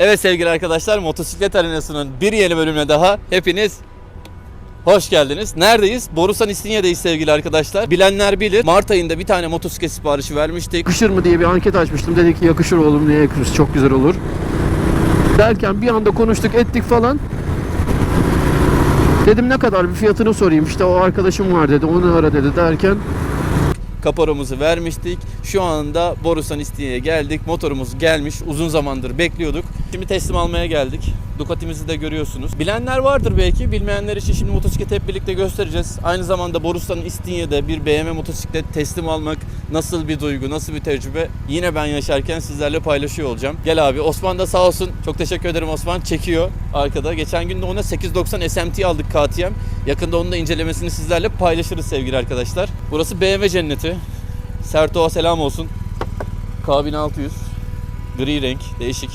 Evet sevgili arkadaşlar Motosiklet Arenası'nın bir yeni bölümüne daha hepiniz hoş geldiniz. Neredeyiz? Borusan İstinye'deyiz sevgili arkadaşlar. Bilenler bilir. Mart ayında bir tane motosiklet siparişi vermiştik. Yakışır mı diye bir anket açmıştım. Dedi ki yakışır oğlum niye yakışır çok güzel olur. Derken bir anda konuştuk ettik falan. Dedim ne kadar bir fiyatını sorayım işte o arkadaşım var dedi onu ara dedi derken Kaporamızı vermiştik. Şu anda Borusan İstinye'ye geldik. Motorumuz gelmiş. Uzun zamandır bekliyorduk. Şimdi teslim almaya geldik. Ducati'mizi de görüyorsunuz. Bilenler vardır belki. Bilmeyenler için şimdi motosikleti hep birlikte göstereceğiz. Aynı zamanda Borusan İstinye'de bir BMW motosiklet teslim almak nasıl bir duygu, nasıl bir tecrübe yine ben yaşarken sizlerle paylaşıyor olacağım. Gel abi. Osman da sağ olsun. Çok teşekkür ederim Osman. Çekiyor arkada. Geçen gün de ona 890 SMT aldık KTM. Yakında onun da incelemesini sizlerle paylaşırız sevgili arkadaşlar. Burası BMW cenneti. Serto'a selam olsun. K1600. Gri renk. Değişik.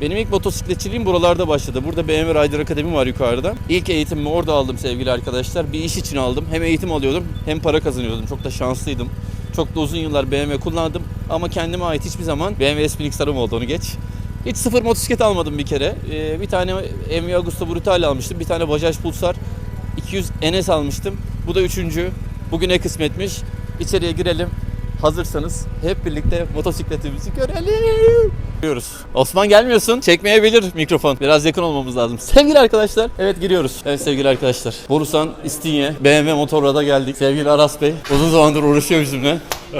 Benim ilk motosikletçiliğim buralarda başladı. Burada BMW Rider Akademi var yukarıda. İlk eğitimimi orada aldım sevgili arkadaşlar. Bir iş için aldım. Hem eğitim alıyordum hem para kazanıyordum. Çok da şanslıydım. Çok da uzun yıllar BMW kullandım. Ama kendime ait hiçbir zaman BMW SPX'larım oldu onu geç. Hiç sıfır motosiklet almadım bir kere. Ee, bir tane MV Agusta Brutale almıştım. Bir tane Bajaj Pulsar 200 NS almıştım. Bu da üçüncü. Bugüne kısmetmiş. İçeriye girelim. Hazırsanız hep birlikte motosikletimizi görelim. Giriyoruz. Osman gelmiyorsun. Çekmeyebilir mikrofon. Biraz yakın olmamız lazım. Sevgili arkadaşlar. Evet giriyoruz. Evet sevgili arkadaşlar. Borusan, İstinye, BMW Motorrad'a geldik. Sevgili Aras Bey. Uzun zamandır uğraşıyor bizimle.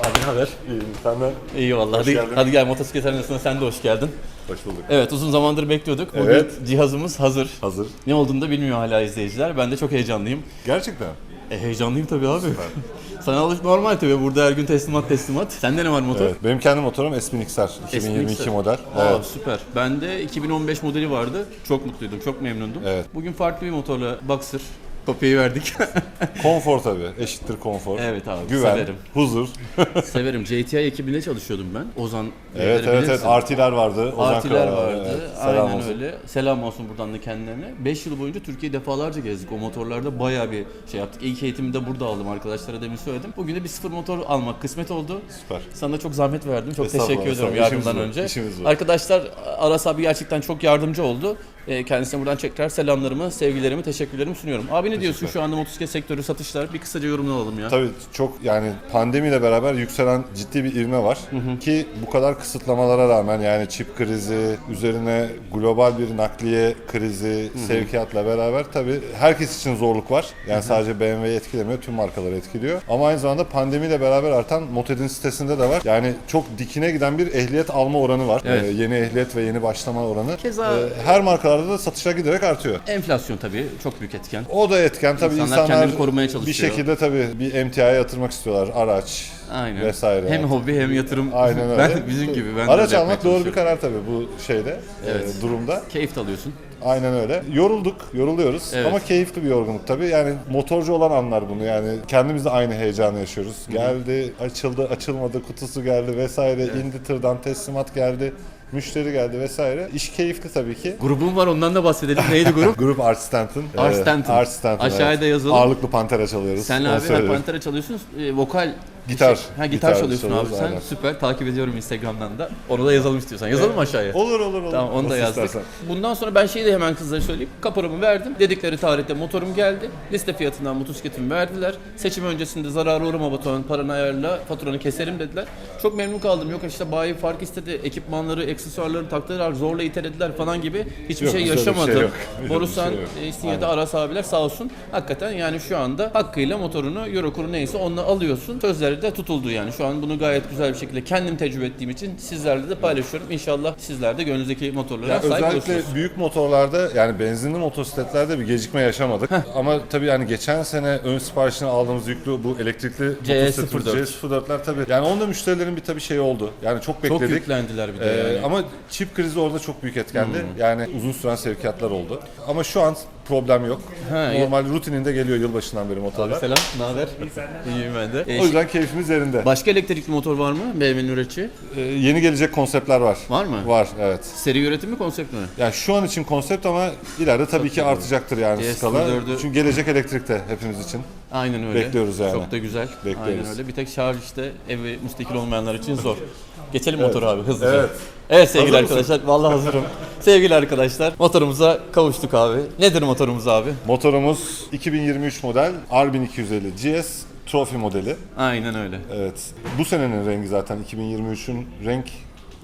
Abi ne haber? İyiyim. Senden İyi vallahi. Hadi, geldin. hadi gel motosiklet arenasına sen de hoş geldin. hoş bulduk. Evet uzun zamandır bekliyorduk. Bugün Evet. cihazımız hazır. Hazır. Ne olduğunu da bilmiyor hala izleyiciler. Ben de çok heyecanlıyım. Gerçekten. E heyecanlıyım tabii abi. Sana alış normal tabii. Burada her gün teslimat teslimat. Sende ne var motor? Evet. Benim kendi motorum Espin XR 2022 SPX'ler. model. Aa, Evet. süper. Bende 2015 modeli vardı. Çok mutluydum, çok memnundum. Evet. Bugün farklı bir motorla Boxer kopyayı verdik. Konfor tabii. Eşittir konfor. Evet abi, Güven, severim. huzur. Severim. JTI ekibinde çalışıyordum ben. Ozan evet evet evet. Artiler vardı. Ozan Artiler Kral vardı. Evet. Selam Aynen olsun. öyle. Selam olsun buradan da kendilerine. 5 yıl boyunca Türkiye'yi defalarca gezdik. O motorlarda bayağı bir şey yaptık. İlk eğitimi de burada aldım arkadaşlara demin söyledim. Bugün de bir sıfır motor almak kısmet oldu. Süper. Sana da çok zahmet verdim. Çok teşekkür ediyorum estağfurullah. yardımdan önce. işimiz. Arkadaşlar Aras abi gerçekten çok yardımcı oldu. Ee, Kendisine buradan tekrar selamlarımı, sevgilerimi, teşekkürlerimi sunuyorum. Abi ne diyorsun şu anda motosiklet sektörü satışlar? Bir kısaca yorumunu alalım ya. Tabii çok yani pandemiyle beraber yükselen ciddi bir ivme var. Ki bu kadar kısıtlamalara rağmen yani çip krizi, üzerine global bir nakliye krizi, sevkiyatla beraber tabii herkes için zorluk var. Yani sadece BMW'yi etkilemiyor, tüm markaları etkiliyor. Ama aynı zamanda pandemiyle beraber artan Moted'in sitesinde de var. Yani çok dikine giden bir ehliyet alma oranı var. Evet. Ee, yeni ehliyet ve yeni başlama oranı. Keza- Ee, her markalarda da satışlar giderek artıyor. Enflasyon tabii çok büyük etken. O da etken tabii İnsanlar insanlar, kendini korumaya bir çalışıyor. şekilde tabii bir emtiaya yatırmak istiyorlar. Araç, Aynen. vesaire. Hem hobi hem yatırım. Aynen öyle. Ben bizim gibi. Ben Araç almak doğru bir karar tabii bu şeyde, Evet. e, durumda. Keyif alıyorsun. Aynen öyle. Yorulduk, yoruluyoruz Evet. ama keyifli bir yorgunluk tabii. Yani motorcu olan anlar bunu yani. Kendimiz de aynı heyecanı yaşıyoruz. Geldi, açıldı, açılmadı, kutusu geldi vesaire. indi tırdan teslimat geldi. Müşteri geldi vesaire. İş keyifli tabii ki. Grubum var ondan da bahsedelim. Neydi grup? Grup Art Stanton. Art Stanton. Art Stanton. Aşağıya evet. yazalım. Ağırlıklı pantera çalıyoruz. Sen onu abi. Pantera çalıyorsunuz. E, vokal Gitar. Şey- ha gitar, Gitar çalıyorsun abi sen. aynen. Süper. Takip ediyorum Instagram'dan da. Onu da yazalım istiyorsan. Yazalım aşağıya? Olur olur olur. Tamam onu da yazdık. istersen. Bundan sonra ben şeyi de hemen kızlara söyleyeyim. Kaporamı verdim. Dedikleri tarihte motorum geldi. Liste fiyatından motosikletimi verdiler. Seçim öncesinde zarara uğrama batuhan paranı ayarla faturanı keserim dediler. Çok memnun kaldım. Yok işte bayi fark istedi. Ekipmanları, aksesuarları taktılar. Zorla itelediler falan gibi. Hiçbir Yok, şey şey yaşamadım. yok. Bizde Borusan, şey yok. İstinye'de Aras abiler sağ olsun. Hakikaten yani şu anda hakkıyla motorunu, euro kuru neyse onunla alıyorsun. Sözleri de tutuldu yani. Şu an bunu gayet güzel bir şekilde kendim tecrübe ettiğim için sizlerle de paylaşıyorum. İnşallah sizler de gönlünüzdeki motorlara Ya sahip özellikle olursunuz. büyük motorlarda yani benzinli motosikletlerde bir gecikme yaşamadık. Ama tabii yani geçen sene ön siparişini aldığımız yüklü bu elektrikli C04. motosikletimiz C04'ler tabii. Yani onda müşterilerin bir tabii şeyi oldu. Yani çok Çok bekledik. yüklendiler bir de Ee, yani. Hmm. Ama çip krizi orada çok büyük etkendi. Yani uzun süren sevkiyatlar oldu. Ama şu an problem yok. Ha, Normal rutininde geliyor yılbaşından beri motorlar. Selam, ne haber? İyiyim ben de. Ee, O yüzden keyfimiz yerinde. Başka elektrikli motor var mı BMW'nin üretici? Ee, yeni gelecek konseptler var. Var mı? Var evet. Seri üretim mi konsept mi? Yani şu an için konsept ama ileride tabii ki artacaktır yani DS skala. 04'ü Çünkü gelecek elektrikte hepimiz için. Aynen öyle. Bekliyoruz yani. Çok da güzel. Bekliyoruz. Aynen öyle. Bir tek şarj işte evi müstakil olmayanlar için zor. Geçelim motora abi hızlıca. Evet. Evet sevgili Hazır mısın? arkadaşlar vallahi hazırım. sevgili arkadaşlar motorumuza kavuştuk abi. Nedir motorumuz abi? Motorumuz 2023 model R1250 GS Trophy modeli. Aynen öyle. Evet. Bu senenin rengi zaten 2023'ün renk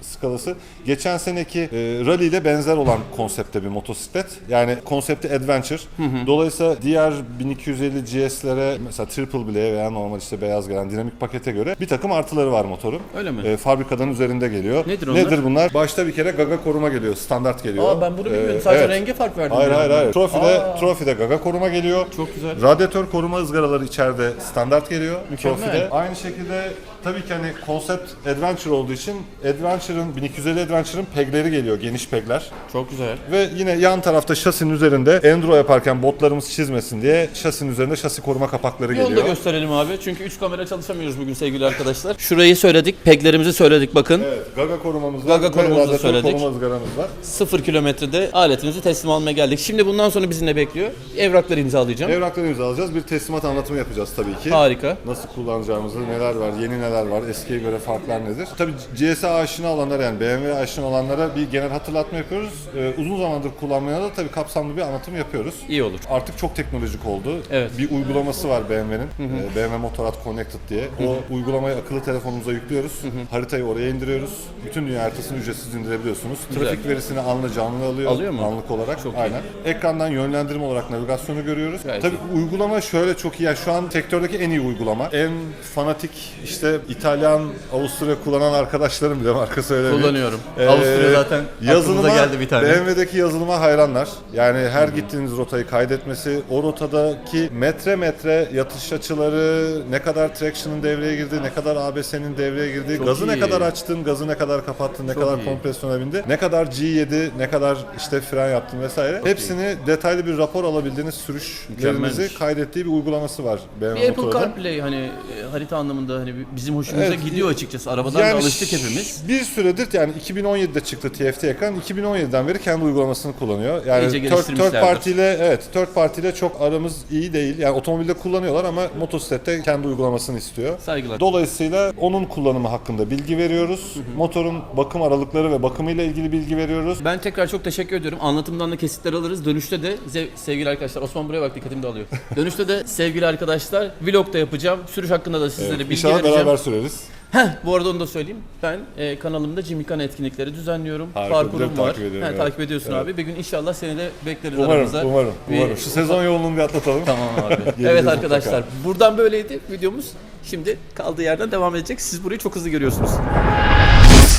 skalası. Geçen seneki e, rally ile benzer olan konsepte bir motosiklet. Yani konsepti adventure. Dolayısıyla diğer 1250 GS'lere mesela triple bileğe veya normal işte beyaz gelen dinamik pakete göre bir takım artıları var motorun. Öyle mi? E, fabrikadan üzerinde geliyor. Nedir onlar? Nedir bunlar? Başta bir kere gaga koruma geliyor. Standart geliyor. Aa ben bunu bilmiyorum. E, Sadece evet. renge fark verdim. Hayır diyorum hayır hayır. Trophy'de, Aa. Trophy'de gaga koruma geliyor. Çok güzel. Radyatör koruma ızgaraları içeride standart geliyor. Mükemmel. Trophy'de. Aynı şekilde tabii ki hani konsept adventure olduğu için Adventure'ın 1250 Adventure'ın pegleri geliyor. Geniş pegler. Çok güzel. Ve yine yan tarafta şasinin üzerinde enduro yaparken botlarımız çizmesin diye şasinin üzerinde şasi koruma kapakları Bir onu da geliyor. gösterelim abi. Çünkü 3 kamera çalışamıyoruz bugün sevgili arkadaşlar. Şurayı söyledik. Peglerimizi söyledik bakın. Evet, gaga korumamız var. Gaga ve korumamızı radyatör söyledik. koruma ızgaramız var. 0 kilometrede aletimizi teslim almaya geldik. Şimdi bundan sonra bizi ne bekliyor? Evrakları imzalayacağım. Evrakları imzalayacağız. Bir teslimat anlatımı yapacağız tabii ki. Harika. Nasıl kullanacağımızı, neler var, yeni neler var, eskiye göre farklar nedir? Tabii GS'e aşina olanlara yani BMW'ye aşina olanlara bir genel hatırlatma yapıyoruz. Ee, uzun zamandır kullanmayana da tabii kapsamlı bir anlatım yapıyoruz. İyi olur. Artık çok teknolojik oldu. Evet. Bir uygulaması var BMW'nin. Ee, BMW Motorrad Connected diye. O uygulamayı akıllı telefonumuza yüklüyoruz. Haritayı oraya indiriyoruz. Bütün dünya haritasını ücretsiz indirebiliyorsunuz. Trafik verisini anlı canlı alıyor. Alıyor mu? Anlık olarak. Çok iyi. Aynen. Ekrandan yönlendirme olarak navigasyonu görüyoruz. Gayet Tabii uygulama şöyle çok iyi. Yani şu an sektördeki en iyi uygulama. En fanatik işte İtalyan, Avusturya kullanan arkadaşlarım bile marka söylemiyor. Kullanıyorum. Avusturya zaten aklımıza geldi bir tane. BMW'deki yazılıma hayranlar. Yani her gittiğiniz rotayı kaydetmesi, o rotadaki metre metre yatış açıları, ne kadar traction'ın devreye girdiği, ne kadar ABS'nin devreye girdiği, Çok gazı ne iyi. kadar açtın, gazı ne kadar kapattın, ne Çok kadar iyi. kompresyona bindi, ne kadar G7, ne kadar işte fren yaptın vesaire. Hepsini detaylı bir rapor alabildiğiniz sürüşlerinizi kaydettiği bir uygulaması var BMW Bir Apple. CarPlay hani e, harita anlamında hani bizim hoşumuza Evet, gidiyor açıkçası. Arabadan da alıştık hepimiz. Bir süredir yani 2017'de çıktı TFT ekran. 2017'den beri kendi uygulamasını kullanıyor. Yani third, third party ile evet third party ile çok aramız iyi değil. Yani otomobilde kullanıyorlar ama motosiklette kendi uygulamasını istiyor. Saygılar. Dolayısıyla onun kullanımı hakkında bilgi veriyoruz. Motorun bakım aralıkları ve bakımıyla ilgili bilgi veriyoruz. Ben tekrar çok teşekkür ediyorum. Anlatımdan da kesitler alırız. Dönüşte de sevgili arkadaşlar Osman buraya bak dikkatimi de alıyor. Dönüşte de sevgili arkadaşlar vlog da yapacağım. Sürüş hakkında da sizlere bilgi İnşallah vereceğim. beraber süreriz. Heh, bu arada onu da söyleyeyim. Ben e, kanalımda Cimikana etkinlikleri düzenliyorum. Harika, Parkurum var. takip ediyorum, He, evet. Takip ediyorsun abi. Bir gün inşallah seni de bekleriz Umarım, aramıza. umarım, Bir- umarım. Şu sezon yoğunluğunu bir atlatalım. Tamam abi. Evet mutlaka. arkadaşlar buradan böyleydi videomuz. Şimdi kaldığı yerden devam edecek. Siz burayı çok hızlı görüyorsunuz.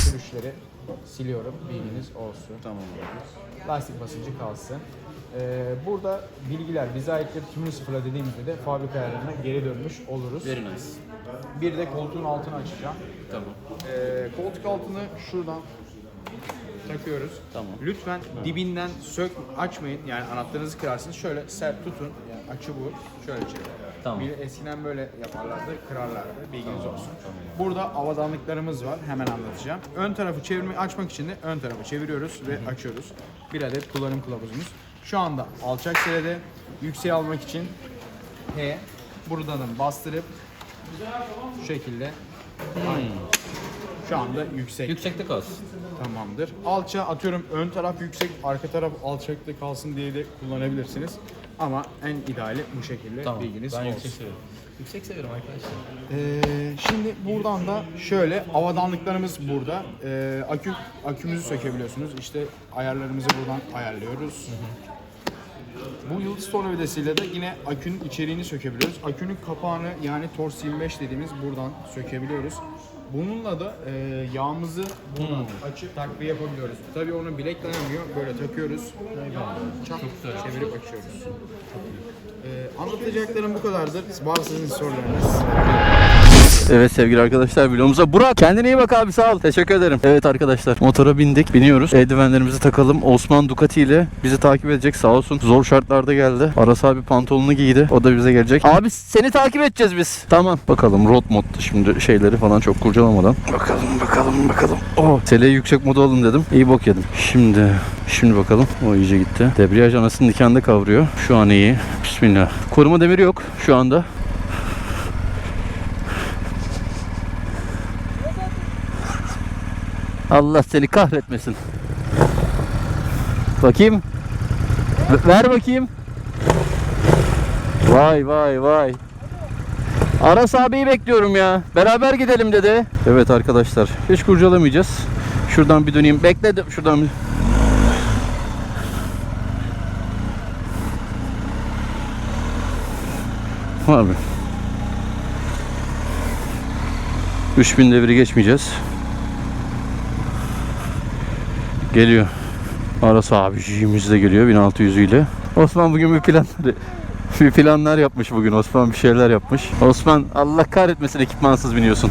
sürüşleri siliyorum. Bilginiz olsun. Tamam Lastik basıncı kalsın. Ee, burada bilgiler bize aittir. Tümünü sıfırla dediğimizde de fabrika ayarlarına geri dönmüş oluruz. Very nice. Bir de koltuğun altını açacağım. Tamam. Ee, koltuk altını şuradan takıyoruz. Tamam. Lütfen dibinden sök açmayın. Yani anahtarınızı kırarsınız. Şöyle sert tutun. Yani açı bu. Şöyle çekin. Tamam. Bir eskiden böyle yaparlardı, kırarlardı. Bilginiz olsun. Burada avadanlıklarımız var. Hemen anlatacağım. Ön tarafı çevirmeyi açmak için de ön tarafı çeviriyoruz ve açıyoruz. Bir adet kullanım kılavuzumuz. Şu anda alçak serede yükseğe almak için H buradan bastırıp şu şekilde Aynen. Şu anda yüksek. Yüksekte kalsın. Tamamdır. Alça atıyorum ön taraf yüksek, arka taraf alçakta kalsın diye de kullanabilirsiniz. Ama en ideali bu şekilde Tamam. bilginiz ben olsun. yüksek seviyorum. Yüksek seviyorum arkadaşlar. Ee, şimdi buradan da şöyle avadanlıklarımız burada. Ee, akü akümüzü sökebiliyorsunuz. İşte ayarlarımızı buradan ayarlıyoruz. Bu yıldız tornavidasıyla da yine akünün içeriğini sökebiliyoruz. Akünün kapağını yani Tors 25 dediğimiz buradan sökebiliyoruz. Bununla da e, yağımızı buradan açıp takviye yapabiliyoruz. Tabii onu bilek dayanmıyor. Böyle takıyoruz. Çak, çevirip açıyoruz. Ee, anlatacaklarım bu kadardır. Var sizin sorularınız. Evet sevgili arkadaşlar vlogumuza Burak kendine iyi bak abi sağ ol. Teşekkür ederim. Evet arkadaşlar motora bindik biniyoruz. Eldivenlerimizi takalım. Osman Ducati ile bizi takip edecek sağ olsun. Zor şartlarda geldi. Aras abi pantolonunu giydi. O da bize gelecek. Abi seni takip edeceğiz biz. Tamam. Bakalım road mod şimdi şeyleri falan çok kurcalamadan. Bakalım bakalım bakalım. Oh. Seleyi yüksek modu alın dedim. İyi bok yedim. Şimdi şimdi bakalım. O iyice gitti. Debriyaj anasını nikanda kavruyor. Şu an iyi. Bismillah. Koruma demiri yok şu anda. Allah seni kahretmesin. Bakayım. Ver bakayım. Vay vay vay. Aras abiyi bekliyorum ya. Beraber gidelim dedi. Evet arkadaşlar. Hiç kurcalamayacağız. Şuradan bir döneyim. Bekledim. Şuradan. Abi. 3000 devri geçmeyeceğiz. Geliyor. Aras abiciğimiz de geliyor 1600 ile. Osman bugün bir planları bir planlar yapmış bugün. Osman bir şeyler yapmış. Osman Allah kahretmesin ekipmansız biniyorsun.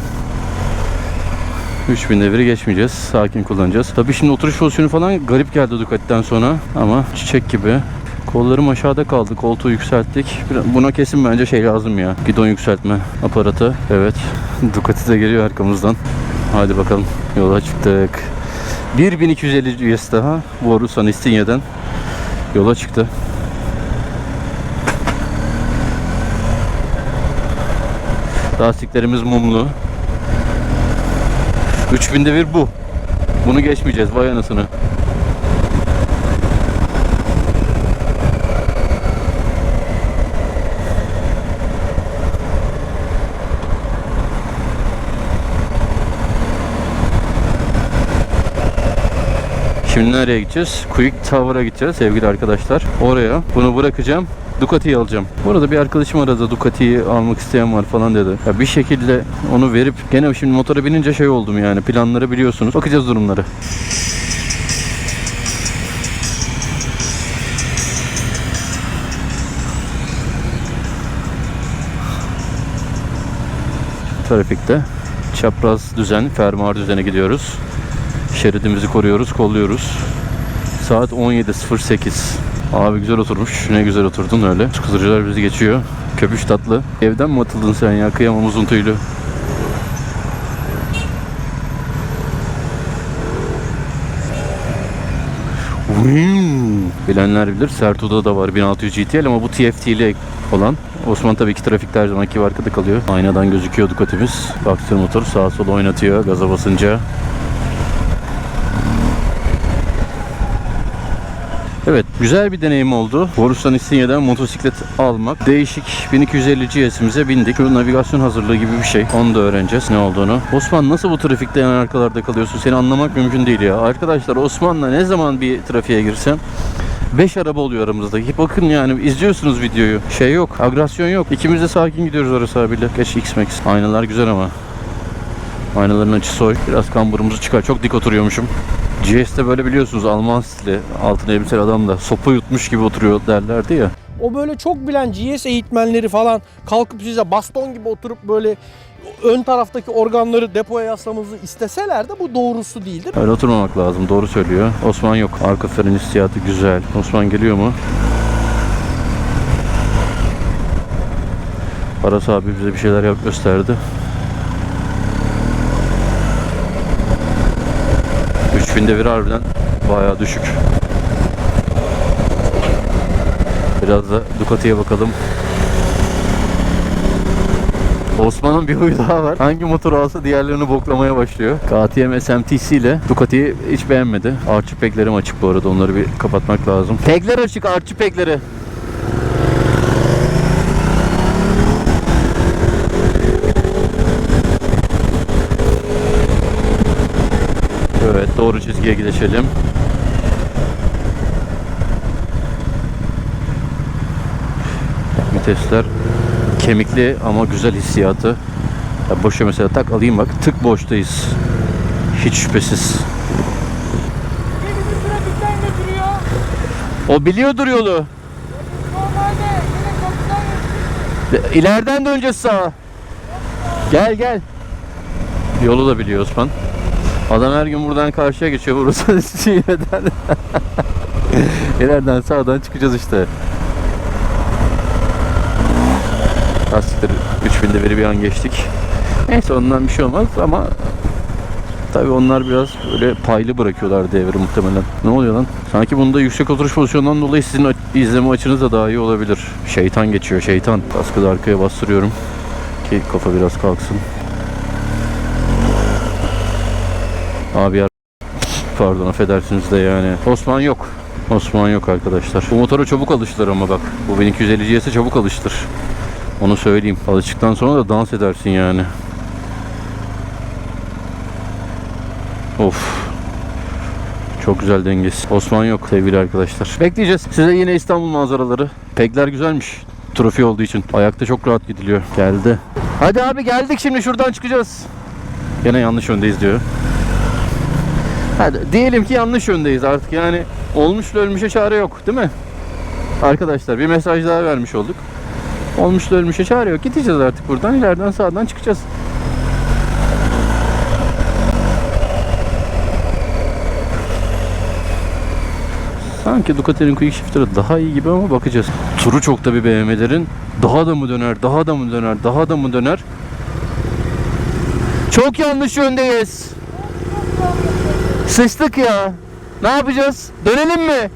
3000 devri geçmeyeceğiz. Sakin kullanacağız. Tabii şimdi oturuş pozisyonu falan garip geldi Ducati'den sonra ama çiçek gibi. Kollarım aşağıda kaldı. Koltuğu yükselttik. Buna kesin bence şey lazım ya. Gidon yükseltme aparatı. Evet. Ducati de geliyor arkamızdan. Hadi bakalım. Yola çıktık. 1250 US daha. Borusan İstinye'den yola çıktı. Lastiklerimiz mumlu. 3000'de bir bu. Bunu geçmeyeceğiz vay anasını. Şimdi nereye gideceğiz? Quick Tower'a gideceğiz sevgili arkadaşlar. Oraya bunu bırakacağım. Ducati'yi alacağım. Bu arada bir arkadaşım aradı Ducati'yi almak isteyen var falan dedi. Ya bir şekilde onu verip gene şimdi motora binince şey oldum yani planları biliyorsunuz. Bakacağız durumları. Trafikte çapraz düzen, fermuar düzene gidiyoruz. Şeridimizi koruyoruz, kolluyoruz. Saat 17.08. Abi güzel oturmuş. Ne güzel oturdun öyle. Kızırcılar bizi geçiyor. Köpüş tatlı. Evden mi atıldın sen ya? Kıyamam uzun tüylü. Bilenler bilir. Sertu'da da var 1600 GTL ama bu TFT'li olan. Osman tabii ki trafikte her zamanki arkada kalıyor. Aynadan gözüküyor Ducati'miz. Baktır motor sağa sola oynatıyor gaza basınca. Evet, güzel bir deneyim oldu. Borusan İstinye'den motosiklet almak. Değişik 1250 GS'imize bindik. Şu navigasyon hazırlığı gibi bir şey. Onu da öğreneceğiz ne olduğunu. Osman nasıl bu trafikte en arkalarda kalıyorsun? Seni anlamak mümkün değil ya. Arkadaşlar Osman'la ne zaman bir trafiğe girsem 5 araba oluyor aramızda. Bakın yani izliyorsunuz videoyu. Şey yok, agresyon yok. İkimiz de sakin gidiyoruz Aras abiyle. Geç X-Max. Aynalar güzel ama. Aynaların açı soy. Biraz kamburumuzu çıkar. Çok dik oturuyormuşum. GS'de böyle biliyorsunuz Alman stili altın elbiseli adam da sopa yutmuş gibi oturuyor derlerdi ya. O böyle çok bilen GS eğitmenleri falan kalkıp size baston gibi oturup böyle ön taraftaki organları depoya yaslamanızı isteseler de bu doğrusu değildir. Öyle oturmamak lazım doğru söylüyor. Osman yok. Arka fren hissiyatı güzel. Osman geliyor mu? Aras abi bize bir şeyler yap gösterdi. 3000'de bir harbiden bayağı düşük. Biraz da Ducati'ye bakalım. Osman'ın bir huyu daha var. Hangi motor alsa diğerlerini boklamaya başlıyor. KTM SMTC ile Ducati'yi hiç beğenmedi. Artçı peklerim açık bu arada. Onları bir kapatmak lazım. Pekler açık, artçı pekleri. Evet, doğru çizgiye geçelim. Vitesler kemikli ama güzel hissiyatı. Ya boşa mesela tak alayım bak tık boştayız. Hiç şüphesiz. O biliyordur yolu. İleriden döneceğiz sağa. Gel gel. Yolu da biliyor Osman. Adam her gün buradan karşıya geçiyor. Burası Sine'den. İleriden sağdan çıkacağız işte. Lastikleri 3000'de beri bir an geçtik. Neyse ondan bir şey olmaz ama Tabii onlar biraz böyle paylı bırakıyorlar devri muhtemelen. Ne oluyor lan? Sanki bunda yüksek oturuş pozisyonundan dolayı sizin izleme açınız da daha iyi olabilir. Şeytan geçiyor şeytan. Kaskı da arkaya bastırıyorum ki kafa biraz kalksın. Abi Pardon affedersiniz de yani. Osman yok. Osman yok arkadaşlar. Bu motora çabuk alıştır ama bak. Bu 1250 GS'e çabuk alıştır. Onu söyleyeyim. Alıştıktan sonra da dans edersin yani. Of. Çok güzel dengesi. Osman yok sevgili arkadaşlar. Bekleyeceğiz. Size yine İstanbul manzaraları. Pekler güzelmiş. Trofi olduğu için. Ayakta çok rahat gidiliyor. Geldi. Hadi abi geldik şimdi şuradan çıkacağız. Yine yanlış yöndeyiz diyor. Hadi diyelim ki yanlış yöndeyiz artık yani olmuşla ölmüşe çare yok değil mi? Arkadaşlar bir mesaj daha vermiş olduk. Olmuşla ölmüşe çare yok. Gideceğiz artık buradan. ileriden sağdan çıkacağız. Sanki Ducati'nin Quick Shifter'ı daha iyi gibi ama bakacağız. Turu çok da bir BMW'lerin daha da mı döner, daha da mı döner, daha da mı döner? Çok yanlış yöndeyiz. Sıçtık ya. Ne yapacağız? Dönelim mi?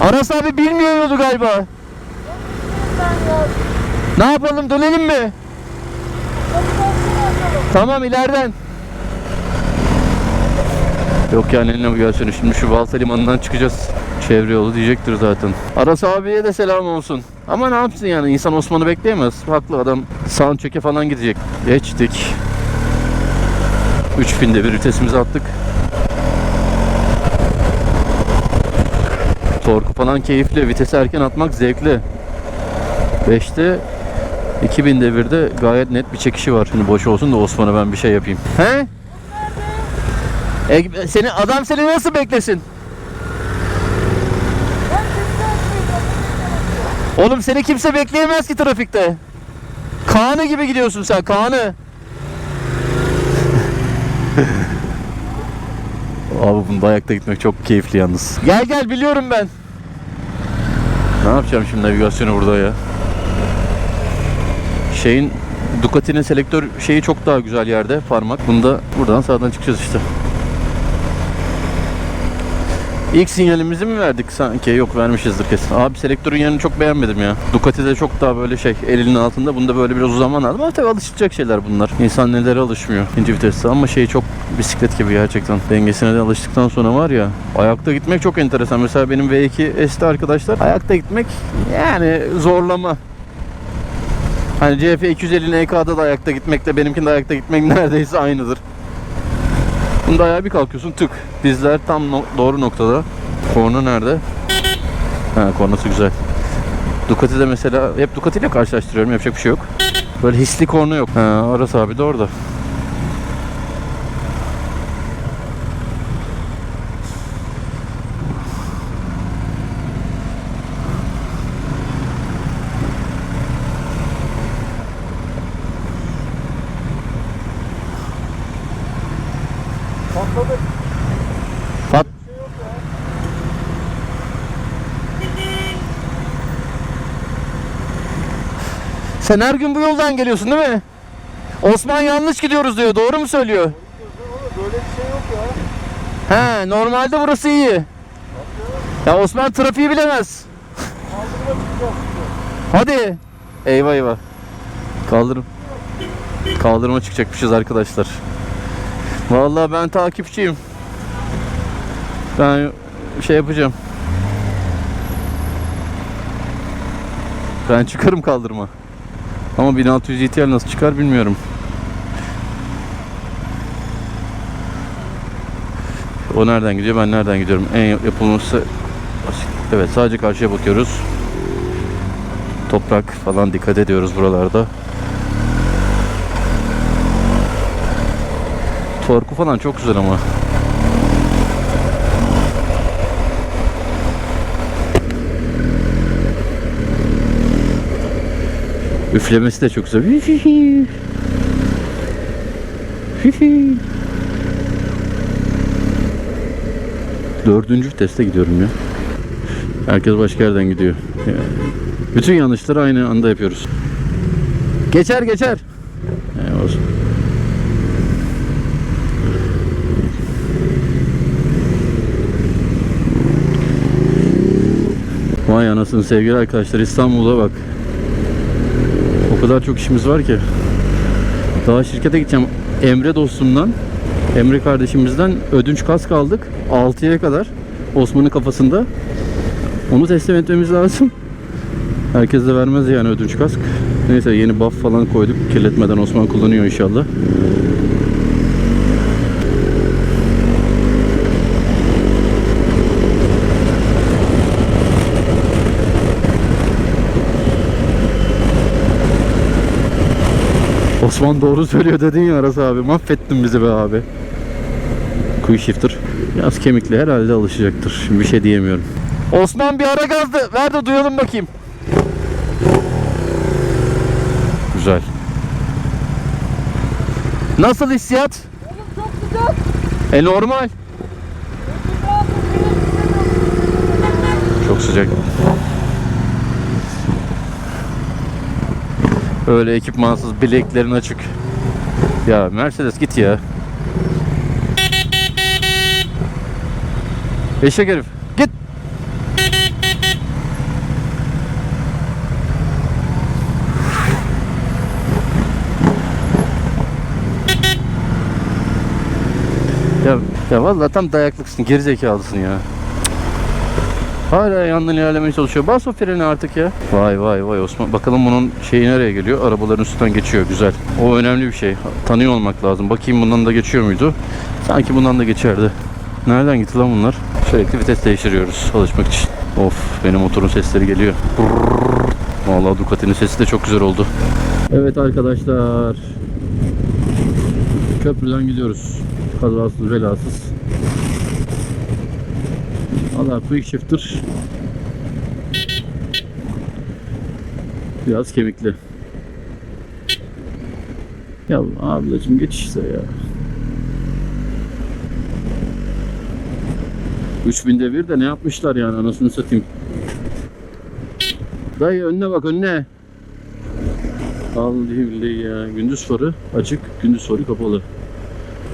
Aras abi bilmiyor yolu galiba. Ne yapalım dönelim mi? Tamam ileriden. Yok yani ne navigasyonu şimdi şu Balta Limanı'ndan çıkacağız. Çevre yolu diyecektir zaten. Aras abiye de selam olsun. Ama ne yapsın yani insan Osman'ı bekleyemez. Haklı adam soundcheck'e falan gidecek. Geçtik. 3000'de bir vitesimizi attık. Torku falan keyifli. Vitesi erken atmak zevkli. 5'te 2000 devirde gayet net bir çekişi var. Şimdi boş olsun da Osman'a ben bir şey yapayım. He? E, seni adam seni nasıl beklesin? Oğlum seni kimse bekleyemez ki trafikte. Kaan'ı gibi gidiyorsun sen Kaan'ı. Abi bunda ayakta gitmek çok keyifli yalnız. Gel gel biliyorum ben. Ne yapacağım şimdi navigasyonu burada ya? Şeyin Ducati'nin selektör şeyi çok daha güzel yerde parmak. Bunda buradan sağdan çıkacağız işte. İlk sinyalimizi mi verdik sanki? Yok vermişizdir kesin. Abi selektörün yerini çok beğenmedim ya. Ducati'de çok daha böyle şey elinin altında. Bunda böyle biraz zaman aldım ama tabii alışacak şeyler bunlar. İnsan nelere alışmıyor ikinci viteste ama şey çok bisiklet gibi gerçekten. Dengesine de alıştıktan sonra var ya ayakta gitmek çok enteresan. Mesela benim V2 S'te arkadaşlar ayakta gitmek yani zorlama. Hani CF 250 NK'da da ayakta gitmekle benimkinde ayakta gitmek neredeyse aynıdır. Bunda ayağa bir kalkıyorsun tık. Dizler tam no- doğru noktada. Korna nerede? Ha kornası güzel. Ducati'de mesela hep Ducati ile karşılaştırıyorum yapacak bir şey yok. Böyle hisli korna yok. Ha, Aras abi de orada. Pat. Sen her gün bu yoldan geliyorsun değil mi? Osman yanlış gidiyoruz diyor. Doğru mu söylüyor? Böyle bir şey yok ya. He, normalde burası iyi. Ya Osman trafiği bilemez. Hadi. Eyvah eyvah. Kaldırım. Kaldırıma çıkacakmışız arkadaşlar. Vallahi ben takipçiyim. Ben şey yapacağım. Ben çıkarım kaldırıma. Ama 1600 GTR nasıl çıkar bilmiyorum. O nereden gidiyor ben nereden gidiyorum? En yapılması Evet sadece karşıya bakıyoruz. Toprak falan dikkat ediyoruz buralarda. Torku falan çok güzel ama. Üflemesi de çok güzel. Dördüncü teste gidiyorum ya. Herkes başka yerden gidiyor. Bütün yanlışları aynı anda yapıyoruz. Geçer geçer. Yani olsun. Vay anasını sevgili arkadaşlar İstanbul'a bak. O kadar çok işimiz var ki. Daha şirkete gideceğim. Emre dostumdan, Emre kardeşimizden ödünç kask aldık. 6'ya kadar Osman'ın kafasında. Onu teslim etmemiz lazım. Herkes de vermez yani ödünç kask. Neyse yeni buff falan koyduk. Kirletmeden Osman kullanıyor inşallah. Osman doğru söylüyor dedin ya Aras abi. Mahvettin bizi be abi. Quick shifter. Biraz kemikli herhalde alışacaktır. Şimdi bir şey diyemiyorum. Osman bir ara gazdı. Ver de duyalım bakayım. Güzel. Nasıl hissiyat? çok sıcak. E normal. Çok sıcak. Öyle ekipmansız bileklerin açık. Ya Mercedes git ya. Eşek herif. Git. Ya, ya vallahi tam dayaklıksın, gerizekalısın ya. Hala yandan ilerlemeye çalışıyor. Bas o freni artık ya. Vay vay vay Osman. Bakalım bunun şeyi nereye geliyor? Arabaların üstünden geçiyor. Güzel. O önemli bir şey. Tanıyor olmak lazım. Bakayım bundan da geçiyor muydu? Sanki bundan da geçerdi. Nereden gitti lan bunlar? Sürekli vites değiştiriyoruz alışmak için. Of benim motorun sesleri geliyor. Vallahi Ducati'nin sesi de çok güzel oldu. Evet arkadaşlar. Köprüden gidiyoruz. Kazasız belasız. Valla quick shifter biraz kemikli. Ya ablacım geç işte ya. 3000'de bir de ne yapmışlar yani anasını satayım. Dayı önüne bak önüne. Vallahi billahi ya. Gündüz farı açık, gündüz farı kapalı.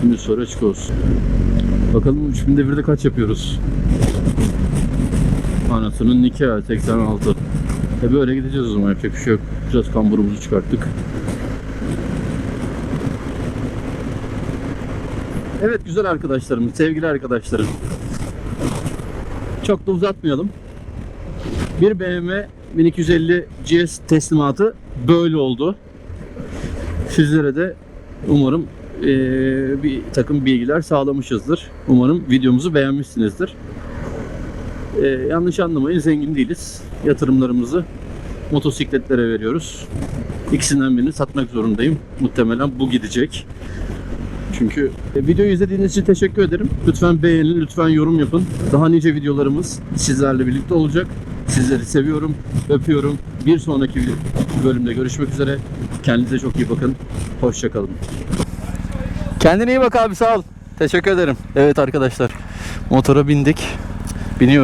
Gündüz farı açık olsun. Bakalım 3000'de bir de kaç yapıyoruz? Anasının nikahı 86. E böyle gideceğiz o zaman yapacak bir şey yok. Biraz kamburumuzu çıkarttık. Evet güzel arkadaşlarım, sevgili arkadaşlarım. Çok da uzatmayalım. Bir BMW 1250 GS teslimatı böyle oldu. Sizlere de umarım eee, bir takım bilgiler sağlamışızdır. Umarım videomuzu beğenmişsinizdir. Ee, yanlış anlamayın zengin değiliz. Yatırımlarımızı motosikletlere veriyoruz. İkisinden birini satmak zorundayım. Muhtemelen bu gidecek. Çünkü e, videoyu izlediğiniz için teşekkür ederim. Lütfen beğenin, lütfen yorum yapın. Daha nice videolarımız sizlerle birlikte olacak. Sizleri seviyorum, öpüyorum. Bir sonraki bölümde görüşmek üzere. Kendinize çok iyi bakın. Hoşçakalın. Kendine iyi bak abi sağ ol. Teşekkür ederim. Evet arkadaşlar motora bindik. Biniyorum.